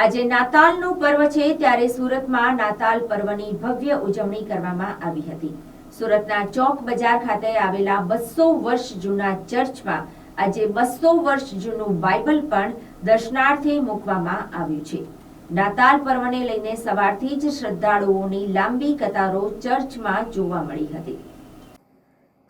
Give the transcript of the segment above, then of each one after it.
આજે નાતાલનું પર્વ છે ત્યારે સુરતમાં નાતાલ પર્વની ભવ્ય ઉજવણી કરવામાં આવી હતી. સુરતના ચોક બજાર ખાતે આવેલા બસો વર્ષ જૂના ચર્ચમાં આજે બસો વર્ષ જૂનું બાઇબલ પણ દર્શનાર્થે મૂકવામાં આવ્યું છે. નાતાલ પર્વને લઈને સવારથી જ શ્રદ્ધાળુઓની લાંબી કતારો ચર્ચમાં જોવા મળી હતી.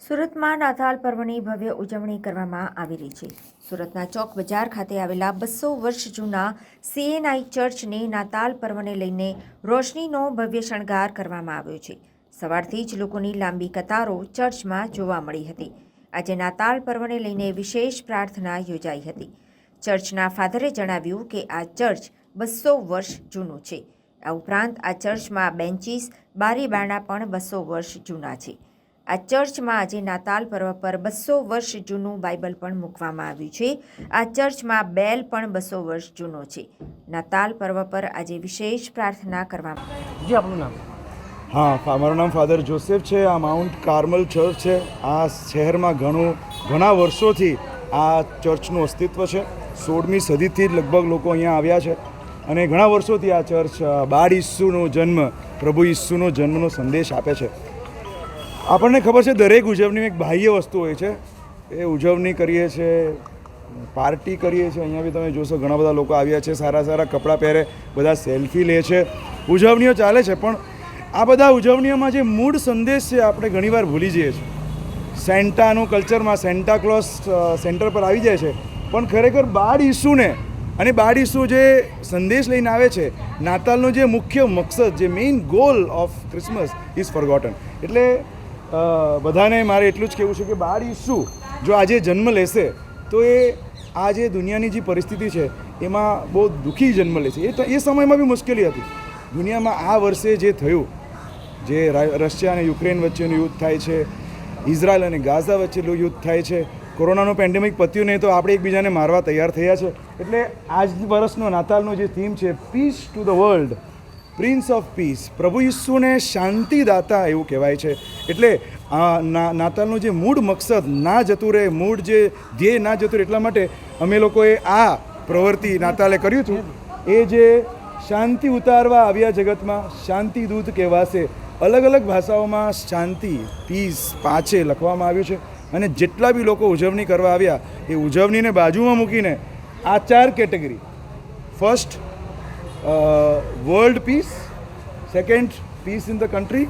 સુરતમાં નાતાલ પર્વની ભવ્ય ઉજવણી કરવામાં આવી રહી છે. સુરતના ચોક બજાર ખાતે આવેલા બસો વર્ષ જૂના સીએનઆઈ ચર્ચને નાતાલ પર્વને લઈને રોશનીનો ભવ્ય શણગાર કરવામાં આવ્યો છે. સવારથી જ લોકોની લાંબી કતારો ચર્ચમાં જોવા મળી હતી. આજે નાતાલ પર્વને લઈને વિશેષ પ્રાર્થના યોજાઈ હતી. ચર્ચના ફાધરે જણાવ્યું કે આ ચર્ચ બસો વર્ષ જૂનું છે. આ ઉપરાંત આ ચર્ચમાં બેન્ચીસ બારી બારણા પણ બસો વર્ષ જૂના છે. આ ચર્ચમાં આજે નાતાલ પર્વ પર બસો વર્ષ જૂનું બાઇબલ પણ મૂકવામાં આવ્યું છે. આ ચર્ચમાં બેલ પણ બસો વર્ષ જૂનો છે. નાતાલ પર્વ પર આજે વિશેષ પ્રાર્થના કરવામાં જી આપનું નામ? હા મારું નામ ફાધર જોસેફ છે. આ માઉન્ટ કાર્મલ ચર્ચ છે. આ શહેરમાં ઘણું ઘણા વર્ષોથી આ ચર્ચનું અસ્તિત્વ છે. સોળમી સદીથી જ લગભગ લોકો અહીંયા આવ્યા છે. અને ઘણા વર્ષોથી આ ચર્ચ બાળ ઈસુનો જન્મ પ્રભુ ઈસુનો જન્મનો સંદેશ આપે છે. આપણને ખબર છે, દરેક ઉજવણી એક બાહ્ય વસ્તુ હોય છે. એ ઉજવણી કરીએ છીએ પાર્ટી કરીએ છીએ અહીંયા બી તમે જોશો, ઘણા બધા લોકો આવ્યા છે, સારા સારા કપડાં પહેરે, બધા સેલ્ફી લે છે. ઉજવણીઓ ચાલે છે, પણ આ બધા ઉજવણીઓમાં જે મૂળ સંદેશ છે, આપણે ઘણીવાર ભૂલી જઈએ છીએ. સેન્ટાનું કલ્ચરમાં સેન્ટા ક્લોઝ સેન્ટર પર આવી જાય છે. પણ ખરેખર બાળ ઈસુને અને બાળ ઈસુ જે સંદેશ લઈને આવે છે, નાતાલનો જે મુખ્ય મકસદ, જે main goal of Christmas is forgotten એટલે બધાને મારે એટલું જ કહેવું છે કે બાળ ઈસુ જો આજે જન્મ લેશે, તો એ આ જે દુનિયાની જે પરિસ્થિતિ છે, એમાં બહુ દુઃખી જન્મ લેશે. એ તો, એ સમયમાં બી મુશ્કેલી હતી. દુનિયામાં આ વર્ષે જે થયું, જે રશિયા અને યુક્રેન વચ્ચેનું યુદ્ધ થાય છે, ઇઝરાયલ અને ગાઝા વચ્ચેનું યુદ્ધ થાય છે, કોરોનાનું પેન્ડેમિક પત્યું નહીં તો આપણે એકબીજાને મારવા તૈયાર થયા છે. એટલે આજ વર્ષનો નાતાલનો જે થીમ છે peace to the world prince of peace પ્રભુ ઈસુને શાંતિદાતા એવું કહેવાય છે. એટલે નાતાલનો જે મૂળ મકસદ, ના જતું રહે, મૂળ જે ધ્યેય ના જતું રહે એટલા માટે અમે લોકોએ આ પ્રવૃત્તિ નાતાલે કર્યું હતું. એ જે શાંતિ ઉતારવા આવ્યા જગતમાં, શાંતિ દૂત કહેવાશે. અલગ અલગ ભાષાઓમાં શાંતિ પીસ પાછે લખવામાં આવ્યું છે. અને જેટલા બી લોકો ઉજવણી કરવા આવ્યા, એ ઉજવણીને બાજુમાં મૂકીને આ ચાર category. First world peace second peace in the country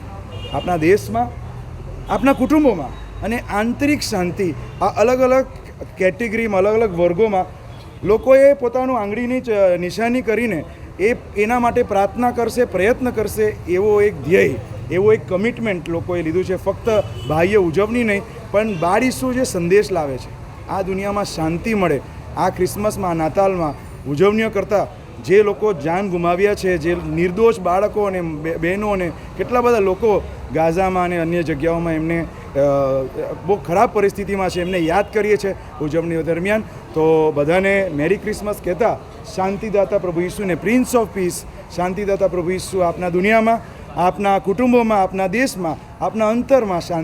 આપણા દેશમાં આપણા કુટુંબોમાં. અને આંતરિક શાંતિ, આ અલગ અલગ કેટેગરીમાં, અલગ અલગ વર્ગોમાં, લોકોએ પોતાનું આંગળીની નિશાની કરીને એ, એના માટે પ્રાર્થના કરશે, પ્રયત્ન કરશે, એવો એક ધ્યેય, એવો એક કમિટમેન્ટ લોકોએ લીધું છે. ફક્ત બાહ્ય ઉજવણી નહીં, પણ બાળીસુ જે સંદેશ લાવે છે. આ દુનિયામાં શાંતિ મળે. આ ક્રિસમસમાં નાતાલમાં ઉજવણીઓ કરતાં જે લોકો જાન ગુમાવ્યા છે, જે નિર્દોષ બાળકો અને બહેનો અને કેટલા બધા લોકો ગાઝામાં અને અન્ય જગ્યાઓમાં એમને બહુ ખરાબ પરિસ્થિતિમાં છે, એમને યાદ કરીએ છીએ ઉજવણીઓ દરમિયાન. તો બધાને મેરી ક્રિસમસ કહેતા શાંતિદાતા પ્રભુ ઈસુને, પ્રિન્સ ઓફ પીસ, શાંતિદાતા પ્રભુ ઈસુ આપના દુનિયામાં, આપના કુટુંબોમાં, આપના દેશમાં, આપના અંતરમાં શાંતિ